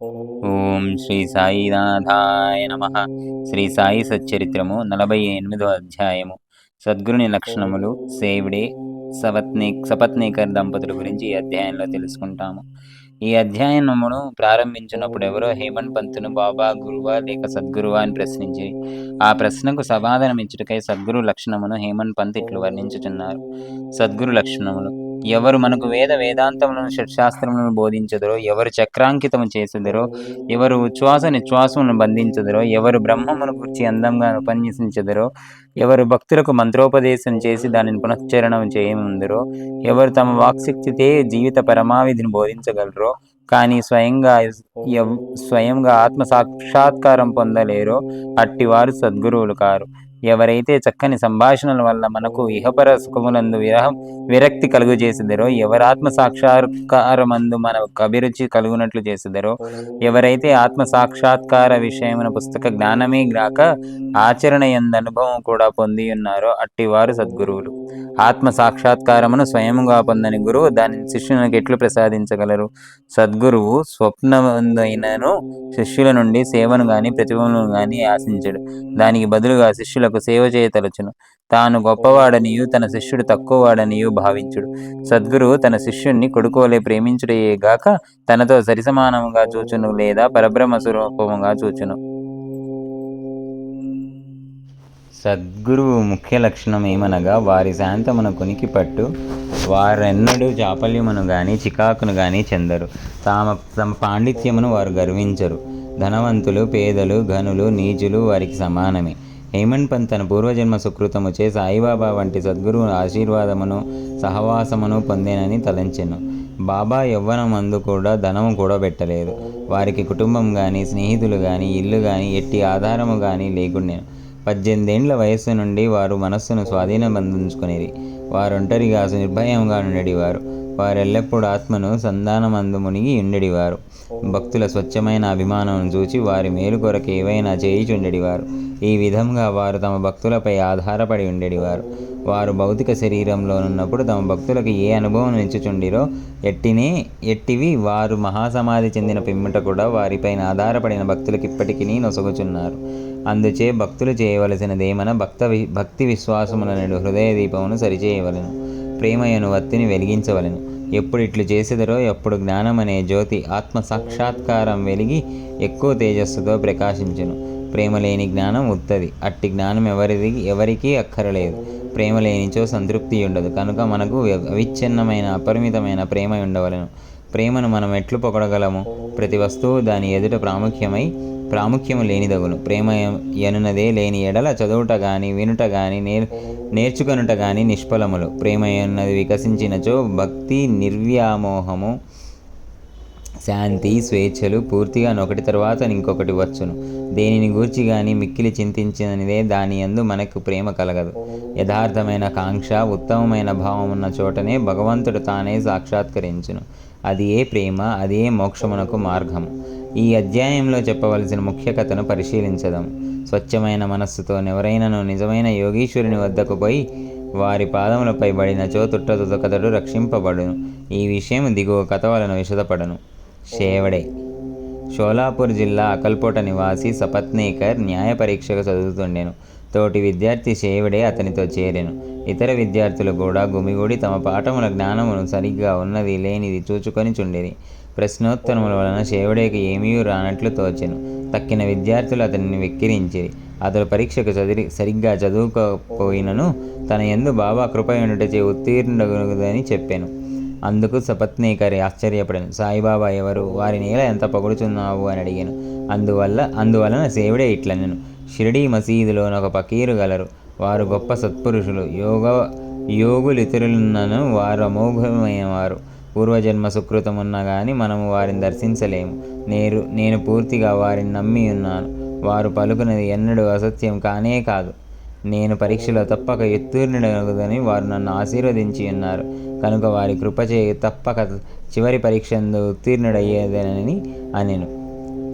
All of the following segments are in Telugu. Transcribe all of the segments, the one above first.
ఓం శ్రీ సాయినాథాయ నమ. శ్రీ సాయి సచ్చరిత్రము నలభై ఎనిమిదో అధ్యాయము. సద్గురుని లక్షణములు సేవిడే సపత్ని సపత్నీకర్ దంపతుల గురించి ఈ అధ్యాయంలో తెలుసుకుంటాము. ఈ అధ్యయనమును ప్రారంభించినప్పుడు ఎవరో హేమంత్ పంతును బాబా గురువా లేక సద్గురువా అని ప్రశ్నించి ఆ ప్రశ్నకు సమాధానం ఇచ్చుటకై సద్గురు లక్షణమును హేమంత్ పంత్ ఇట్లు వర్ణించుచున్నారు. సద్గురు లక్షణములు. ఎవరు మనకు వేద వేదాంతములను షట్శాస్త్రములను బోధించదరో ఎవరు చక్రాంకితము చేసుదరో ఎవరు ఉచ్ఛ్వాస నిశ్వాసములను బంధించదరో ఎవరు బ్రహ్మమును గురించి అందంగా ఉపన్యసించదురో ఎవరు భక్తులకు మంత్రోపదేశం చేసి దానిని పునశ్చరణం చేయముందరో ఎవరు తమ వాక్శక్తితే జీవిత పరమావిధిని బోధించగలరో కానీ స్వయంగా స్వయంగా ఆత్మ సాక్షాత్కారం పొందలేరో అట్టివారు సద్గురువులు కారు. ఎవరైతే చక్కని సంభాషణల వల్ల మనకు ఇహపర సుఖములందు విరహం విరక్తి కలుగు చేసిదరో ఎవరాత్మ సాక్షాత్కారమందు మన అభిరుచి కలుగునట్లు చేసిదరో ఎవరైతే ఆత్మ సాక్షాత్కార విషయమున పుస్తక జ్ఞానమే గాక ఆచరణ ఎందు అనుభవం కూడా పొంది ఉన్నారో అట్టివారు సద్గురువులు. ఆత్మ సాక్షాత్కారమును స్వయముగా పొందని గురువు దానిని శిష్యునికి ఎట్లు ప్రసాదించగలరు? సద్గురువు స్వప్నమైనను శిష్యుల నుండి సేవను గాని ప్రతిభను గాని ఆశించడు. దానికి బదులుగా శిష్యుల శిష్యులకు సేవ చేయతలచును. తాను గొప్పవాడనియు తన శిష్యుడు తక్కువవాడనియు భావించుడు. సద్గురువు తన శిష్యుణ్ణి కొడుకోలే ప్రేమించుటయే గాక తనతో సరిసమానముగా చూచును లేదా పరబ్రహ్మ స్వరూపముగా చూచును. సద్గురువు ముఖ్య లక్షణం ఏమనగా వారి శాంతమున కొనికి పట్టు వారెన్నడూ చాపల్యమును గాని చికాకును గాని చెందరు. తామ తమ పాండిత్యమును వారు గర్వించరు. ధనవంతులు పేదలు ఘనులు నీచులు వారికి సమానమే. హేమంత్ పంత్ తన పూర్వజన్మ సుకృతముచే సాయిబాబా వంటి సద్గురువు ఆశీర్వాదమును సహవాసమును పొందేనని తలంచెను. బాబా యవ్వనమందు కూడా ధనము కూడబెట్టలేదు వారికి కుటుంబం కానీ స్నేహితులు కానీ ఇల్లు కానీ ఎట్టి ఆధారము కానీ లేకుండేను. పద్దెనిమిదేండ్ల వయస్సు నుండి వారు మనస్సును స్వాధీనం బంధించుకునేది వారు ఒంటరిగా నిర్భయంగా ఉండేవారు వారెల్లప్పుడూ ఆత్మను సంధానమందు మునిగి ఉండేవారు భక్తుల స్వచ్ఛమైన అభిమానం చూచి వారి మేలు కొరకు ఏవైనా చేయిచుండేవారు ఈ విధంగా వారు తమ భక్తులపై ఆధారపడి ఉండేవారు వారు భౌతిక శరీరంలో ఉన్నప్పుడు తమ భక్తులకు ఏ అనుభవం ఇచ్చుచుండిరో ఎట్టినే ఎట్టివి వారు మహాసమాధి చెందిన పిమ్మట కూడా వారిపైన ఆధారపడిన భక్తులకు ఇప్పటికీ నొసగుచున్నారు. అందుచే భక్తులు చేయవలసినదేమన భక్త వి భక్తి విశ్వాసములనడు హృదయ దీపమును సరిచేయవలెను. ప్రేమయను వత్తిని వెలిగించవలెను. ఎప్పుడు ఇట్లు చేసేదరో ఎప్పుడు జ్ఞానం అనే జ్యోతి ఆత్మ సాక్షాత్కారం వెలిగి ఎక్కువ తేజస్సుతో ప్రకాశించును. ప్రేమ లేని జ్ఞానం ఉత్తది. అట్టి జ్ఞానం ఎవరిది ఎవరికీ అక్కరలేదు. ప్రేమ లేనిచో సంతృప్తి ఉండదు కనుక మనకు అవిచ్ఛిన్నమైన అపరిమితమైన ప్రేమ ఉండవలెను. ప్రేమను మనం ఎట్లు పొగడగలము ప్రతి వస్తువు దాని ఎదుట ప్రాముఖ్యమై ప్రాముఖ్యము లేనిదగును. ప్రేమ ఎనున్నదే లేని ఎడల చదువుట గాని వినుట గాని నేర్ నేర్చుకొనుట గాని నిష్ఫలములు. ప్రేమ ఎన్నది వికసించినచో భక్తి నిర్వ్యామోహము శాంతి స్వేచ్ఛలు పూర్తిగా ఒకటి తర్వాత ఇంకొకటి వచ్చును. దేనిని గూర్చి కానీ మిక్కిలి చింతించినదే దాని యందు మనకు ప్రేమ కలగదు. యథార్థమైన కాంక్ష ఉత్తమమైన భావం ఉన్న చోటనే భగవంతుడు తానే సాక్షాత్కరించును. అది ఏ ప్రేమ అదే మోక్షమునకు మార్గం. ఈ అధ్యాయంలో చెప్పవలసిన ముఖ్య కథను పరిశీలించదాం. స్వచ్ఛమైన మనస్సుతో ఎవరైనను నిజమైన యోగీశ్వరుని వద్దకు పోయి వారి పాదములపై పడినచో తుట్టతుదకతడు రక్షింపబడును. ఈ విషయం దిగువ కథ వలన విషదపడను షేవడే షోలాపూర్ జిల్లా అకల్పోట నివాసి సపత్నేకర్ న్యాయ పరీక్షకు చదువుతుండెను. తోటి విద్యార్థి షేవడే అతనితో చేరెను. ఇతర విద్యార్థులు కూడా గుమిగూడి తమ పాఠముల జ్ఞానమును సరిగ్గా ఉన్నది లేనిది చూచుకొని చుండిరి. ప్రశ్నోత్తరముల వలన షేవడేకి ఏమీ రానట్లు తోచెను. తక్కిన విద్యార్థులు అతనిని వెక్కిరించిరి. అతడు పరీక్షకు చదివి సరిగ్గా చదువుకోపోయినను తన ఎందు బాబా కృపయుండటచే ఉండుటచే చెప్పాను. అందుకు సపత్నీకరి ఆశ్చర్యపడను. సాయిబాబా ఎవరు? వారి నేల ఎంత పొగుడుచున్నావు? అని అడిగాను. అందువల్ల అందువలన సేవుడే ఇట్లనెను. షిరిడీ మసీదులోని ఒక పకీరు గలరు. వారు గొప్ప సత్పురుషులు. యోగ యోగులితరులున్నను వారు అమోఘమైన వారు పూర్వజన్మ సుకృతం ఉన్నా కానీ మనము వారిని దర్శించలేము. నేరు నేను పూర్తిగా వారిని నమ్మి ఉన్నాను వారు పలుకున్నది ఎన్నడూ అసత్యం కానే కాదు. నేను పరీక్షలో తప్పక ఎత్తూర్ణుడగదని వారు నన్ను ఆశీర్వదించి ఉన్నారు కనుక వారి కృపచే తప్పక చివరి పరీక్షందు ఉత్తీర్ణుడయ్యేదనని అనెను.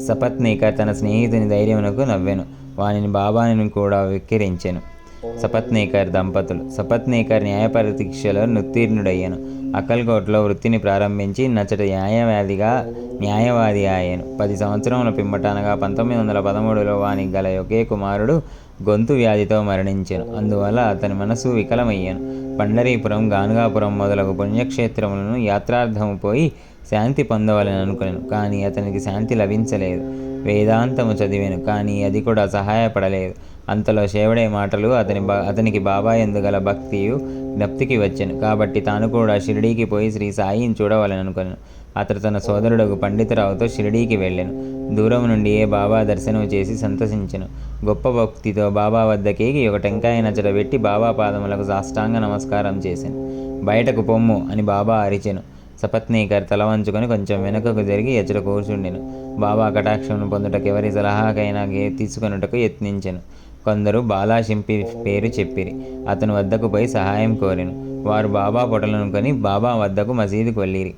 సపత్నిక తన స్నేహితుని ధైర్యమునకు నవ్వెను. వానిని బాబాని కూడా వెక్కిరించెను. సపత్నేకర్ దంపతులు సపత్నేకర్ న్యాయపరీక్షలో ఉత్తీర్ణుడయ్యాను. అక్కల్కోట్లో వృత్తిని ప్రారంభించి నచ్చట న్యాయవాదిగా న్యాయవాది అయ్యాను. పది సంవత్సరముల పిమ్మట అనగా పంతొమ్మిది వందల పదమూడులో వానికి గల ఒకే కుమారుడు గొంతు వ్యాధితో మరణించాను. అందువల్ల అతని మనసు వికలమయ్యాను. పండరీపురం గానుగాపురం మొదలగు పుణ్యక్షేత్రములను యాత్రార్థము పోయి శాంతి పొందవాలని అనుకున్నాను కానీ అతనికి శాంతి లభించలేదు. వేదాంతము చదివాను. కానీ అది కూడా సహాయపడలేదు. అంతలో శేవడే మాటలు అతని బా అతనికి బాబా ఎందుగల భక్తియు జ్ఞప్తికి వచ్చాను. కాబట్టి తాను కూడా షిరిడీకి పోయి శ్రీ సాయిని చూడవాలని అనుకున్నాను అతడు తన సోదరుడు పండితరావుతో షిరిడీకి వెళ్ళాను. దూరం నుండి ఏ బాబా దర్శనం చేసి సంతసించను. గొప్ప భక్తితో బాబా వద్దకేకి ఒక టెంకాయ నచ్చట పెట్టి బాబా పాదములకు సాష్టాంగ నమస్కారం చేశాను బయటకు పొమ్ము అని బాబా అరిచెను. సపత్నీకర్ తల వంచుకొని కొంచెం వెనుకకు జరిగి ఎచ్చట కూర్చుండెను. బాబా కటాక్షమును పొందుటకు ఎవరి సలహాకైనా గే తీసుకొనుటకు యత్నించెను. కొందరు బాలాశింపి పేరు చెప్పిరి. అతని వద్దకు పోయి సహాయం కోరెను. వారు బాబా పొటలను కొని బాబా వద్దకు మసీదుకు వెళ్ళిరి.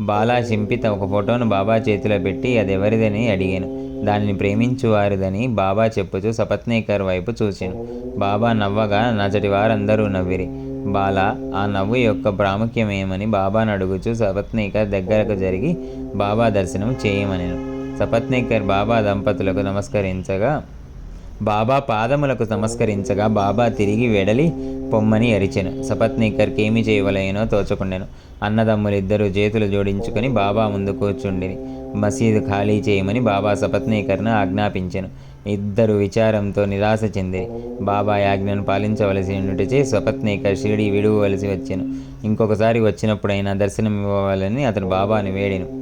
బాలా చింపిత ఒక ఫోటోను బాబా చేతిలో పెట్టి అది ఎవరిదని అడిగాను. దానిని ప్రేమించువారిదని బాబా చెప్పుచూ సపత్నేకర్ వైపు చూశాను బాబా నవ్వగా నచటి వారందరూ నవ్విరి. బాల ఆ నవ్వు యొక్క ప్రాముఖ్యమేమని బాబాను అడుగుచూ సపత్నేకర్ దగ్గరకు జరిగి బాబా దర్శనం చేయమనెను. సపత్నేకర్ బాబా దంపతులకు నమస్కరించగా బాబా పాదములకు నమస్కరించగా బాబా తిరిగి వెడలి పొమ్మని అరిచెను. సపత్నీకర్కి ఏమి చేయవలయనో తోచకుండెను. అన్నదమ్ములిద్దరూ చేతులు జోడించుకొని బాబా ముందు కూర్చుండిని మసీదు ఖాళీ చేయమని బాబా సపత్నీకర్ను ఆజ్ఞాపించెను. ఇద్దరు విచారంతో నిరాశ చెందిరి. బాబా యాజ్ఞను పాలించవలసి ఉండుటచే సపత్నీకర్ షిరిడి విడువలసి వచ్చాను. ఇంకొకసారి వచ్చినప్పుడైనా దర్శనం ఇవ్వాలని అతను బాబాని వేడిను.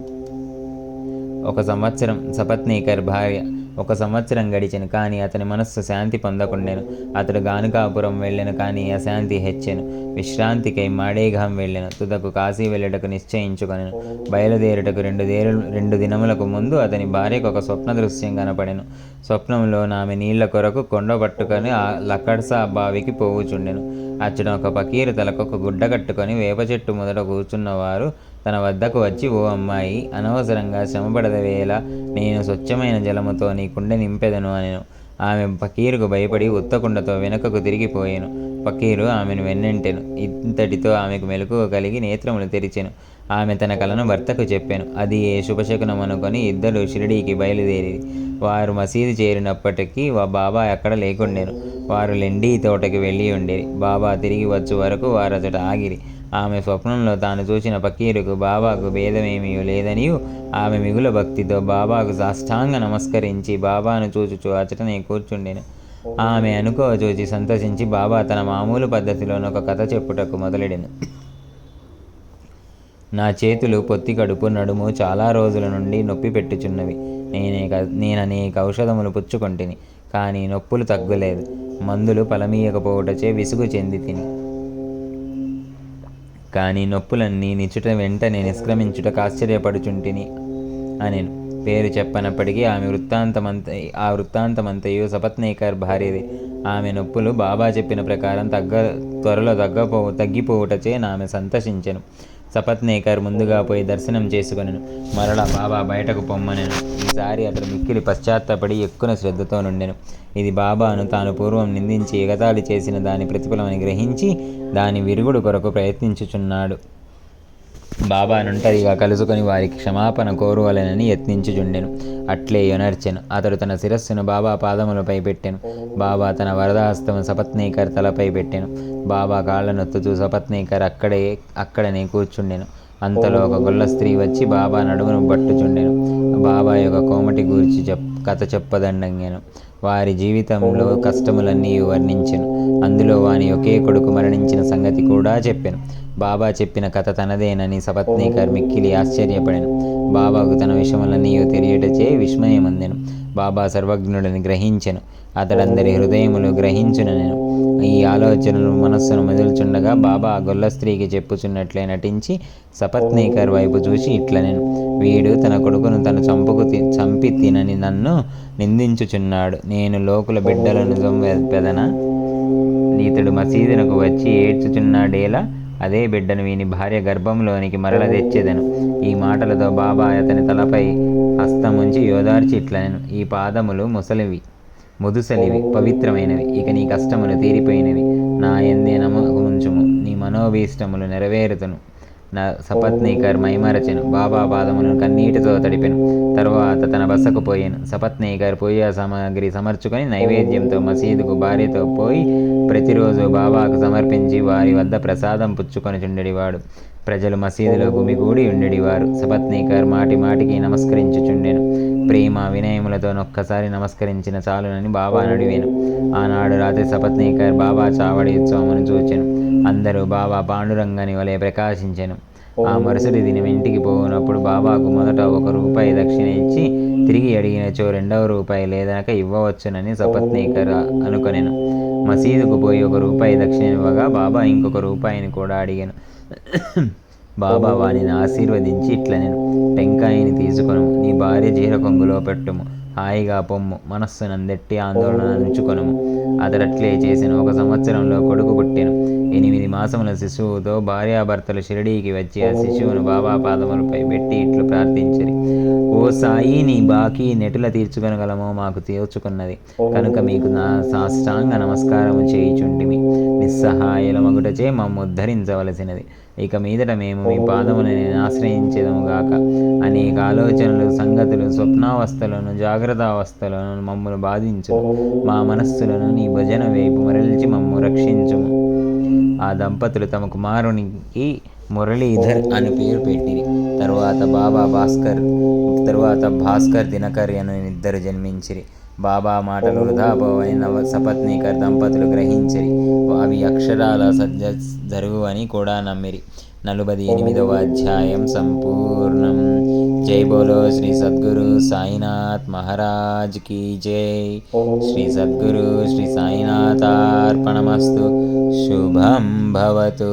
ఒక సంవత్సరం సపత్నీకర్ భార్య ఒక సంవత్సరం గడిచెను కానీ అతని మనస్సు శాంతి పొందకుండెను. అతడు గానుకాపురం వెళ్ళెను కానీ అశాంతి హెచ్చెను. విశ్రాంతికై మాడేఘాం వెళ్ళెను. తుదకు కాశీ వెళ్ళటకు నిశ్చయించుకొనెను. బయలుదేరుటకు రెండు దేరు రెండు దినములకు ముందు అతని భార్యకు ఒక స్వప్న దృశ్యం కనపడెను. స్వప్నంలో ఆమె నీళ్ళ కొరకు కొండ పట్టుకొని ఆ లక్కడ్సా బావికి పోవుచుండెను. అచ్చట ఒక పకీరు తలకు ఒక గుడ్డ కట్టుకొని వేప చెట్టు మొదట కూర్చున్నవారు తన వద్దకు వచ్చి ఓ అమ్మాయి అనవసరంగా శ్రమపడదవేళ నేను స్వచ్ఛమైన జలముతో నీ కుండె నింపెదను అనెను. ఆమె పకీరుకు భయపడి ఉత్తకుండతో వెనుకకు తిరిగిపోయాను పకీరు ఆమెను వెన్నెంటెను. ఇంతటితో ఆమెకు మెలకువ కలిగి నేత్రములు తెరిచెను. ఆమె తన కలను భర్తకు చెప్పాను. అది ఏ శుభశకునం అనుకొని ఇద్దరు షిరిడీకి బయలుదేరి వారు మసీదు చేరినప్పటికీ వా బాబా అక్కడ లేకుండేను. వారు లెండీ తోటకి వెళ్ళి ఉండేది బాబా తిరిగి వచ్చు వరకు వారు అతడు ఆగిరి. ఆమె స్వప్నంలో తాను చూసిన పకీరుకు బాబాకు భేదమేమీ లేదని ఆమె మిగుల భక్తితో బాబాకు సాష్టాంగ నమస్కరించి బాబాను చూచుచు అచటనే కూర్చుండెను. ఆమె అనుకో చూచి సంతోషించి బాబా తన మామూలు పద్ధతిలోని ఒక కథ చెప్పుటకు మొదలెడెను. నా చేతులు పొత్తి కడుపు నడుము చాలా రోజుల నుండి నొప్పి పెట్టుచున్నవి. నేనే నేను అనేక ఔషధములు పుచ్చుకొంటిని కానీ నొప్పులు తగ్గలేదు. మందులు ఫలమీయకపోవటచే విసుగు చెంది తిని. కానీ నొప్పులన్నీ నిచుట వెంటనే నిష్క్రమించుటకు ఆశ్చర్యపడుచుంటిని అని పేరు చెప్పనప్పటికీ ఆమె వృత్తాంతమంత ఆ వృత్తాంతమంతయు సపత్నేకర్ భార్యది. ఆమె నొప్పులు బాబా చెప్పిన ప్రకారం తగ్గ త్వరలో తగ్గపో తగ్గిపోవుటచే ఆమె సంతోషించెను సపత్నేకర్ ముందుగా పోయి దర్శనం చేసుకొనెను. మరల బాబా బయటకు పొమ్మనెను. ఈసారి అతడు మిక్కిలి పశ్చాత్తపడి ఎక్కువ శ్రద్ధతో నుండెను. ఇది బాబాను తాను పూర్వం నిందించి ఎగతాళి చేసిన దాని ప్రతిఫలమని గ్రహించి దాని విరుగుడు కొరకు ప్రయత్నించుచున్నాడు. బాబా నుంటరిగా కలుసుకొని వారికి క్షమాపణ కోరువలెనని యత్నించుచుండెను. అట్లే యొనర్చెను అతడు తన శిరస్సును బాబా పాదములపై పెట్టెను. బాబా తన వరదహస్తము సపత్నీకర్ తలపై పెట్టెను. బాబా కాళ్ళ నొత్తుతూ సపత్నీకర్ అక్కడే అక్కడనే కూర్చుండెను. అంతలో ఒక గొల్ల స్త్రీ వచ్చి బాబా నడుమును పట్టుచుండెను బాబా యొక్క కోమటి గూర్చి చెప్ కథ చెప్పదండంగాను. వారి జీవితంలో కష్టములన్నీ వర్ణించెను. అందులో వాని ఒకే కొడుకు మరణించిన సంగతి కూడా చెప్పాను. బాబా చెప్పిన కథ తనదేనని సపత్నీకర్ మిక్కిలి ఆశ్చర్యపడాను. బాబాకు తన విషయములన్నీ తెలియటచే విస్మయమందెను. బాబా సర్వజ్ఞుడని గ్రహించెను. అతడందరి హృదయములు గ్రహించునెను ఈ ఆలోచనలు మనస్సును మెదులుచుండగా బాబా గొల్ల స్త్రీకి చెప్పుచున్నట్లే నటించి సపత్నీకర్ వైపు చూసి ఇట్లనెను. వీడు తన కొడుకును తను చంపుకు చంపి తినని నన్ను నిందించుచున్నాడు. నేను లోకుల బిడ్డలను పెదన? ఇతడు మసీదునకు వచ్చి ఏడ్చుచున్నాడేలా? అదే బిడ్డను వీని భార్య గర్భంలోనికి మరల తెచ్చేదను. ఈ మాటలతో బాబా అతని తలపై హస్తముంచి యోదార్చి ఇట్లనెను. ఈ పాదములు ముసలివి. ముదుసలివి పవిత్రమైనవి. ఇక నీ కష్టములు తీరిపోయినవి. నా ఎందే నమ్మకముంచుము నీ మనోభీష్టములు నెరవేరుతును. నా సపత్నీకర్ మైమరచెను. బాబా పాదములను కన్నీటితో తడిపెను. తరువాత తన బసకు పోయాను. సపత్నీకర్ పూజా సామాగ్రి సమర్చుకొని నైవేద్యంతో మసీదుకు భార్యతో పోయి ప్రతిరోజు బాబాకు సమర్పించి వారి వద్ద ప్రసాదం పుచ్చుకొని చుండెడివాడు. ప్రజలు మసీదులో గుమిగూడి ఉండేడివారు. సపత్నీకర్ మాటి మాటికి నమస్కరించుచుండెను. ప్రేమ వినయములతో ఒక్కసారి నమస్కరించిన చాలునని బాబా నడివేను ఆనాడు రాత్రి సపత్నీకర్ బాబా చావడి ఉత్సవమును చూచాను. అందరూ బాబా పాండురంగని వలె ప్రకాశించాను. ఆ మరుసటి దినం ఇంటికి పోనప్పుడు బాబాకు మొదట ఒక రూపాయి దక్షిణ ఇచ్చి తిరిగి అడిగినచో రెండవ రూపాయి లేదనక ఇవ్వవచ్చునని సపత్నీకర్ అనుకొనెను. మసీదుకు పోయి ఒక రూపాయి దక్షిణ ఇవ్వగా బాబా ఇంకొక రూపాయిని కూడా అడిగాను. బాబా వానిని ఆశీర్వదించి ఇట్ల నేను టెంకాయని తీసుకొను. నీ భార్య జీర కొంగులో పెట్టుము. హాయిగా పొమ్ము. మనస్సునందెట్టి ఆందోళన నుంచుకొనుము అతడట్లే చేసిన ఒక సంవత్సరంలో కొడుకు పుట్టెను. ఎనిమిది మాసముల శిశువుతో భార్యాభర్తలు షిరిడీకి వచ్చి ఆ శిశువును బాబా పాదములపై పెట్టి ఇట్లు ప్రార్థించరి. ఓ సాయి నీ బాకీ నెటుల తీర్చుకొనగలమో మాకు తీర్చుకున్నది కనుక మీకు నా సాష్టాంగ నమస్కారము చేయుచుంటిమి. నిస్సహాయల మగుటచే మమ్ము ఉద్ధరించవలసినది. ఇక మీదట మేము మీ పాదములని ఆశ్రయించేదముగాక అనేక ఆలోచనలు సంగతులు స్వప్నావస్థలను జాగ్రత్తావస్థలను మమ్మల్ని బాధించు మా మనస్సులను నీ భజన వైపు మరల్చి మమ్ము రక్షించుము. ఆ దంపతులు తమ కుమారునికి మురళీధర్ అని పేరు పెట్టిరి. తరువాత బాబా భాస్కర్ తరువాత భాస్కర్ దినకర్ అను ఇద్దరు జన్మించిరి. బాబా మాటలు వృధాపోవని నవ సపత్నీకర్ దంపతులు గ్రహించిరి. అవి అక్షరాల సజ్జ జరుగువని కూడా నమ్మిరి. నలుబది ఎనిమిదవ అధ్యాయం సంపూర్ణం. జై బోలో శ్రీ సద్గురు సాయినాథ్ మహారాజ్ కీ జై శ్రీ సద్గురు శ్రీ సాయినాథార్పణమస్తు శుభం భవతు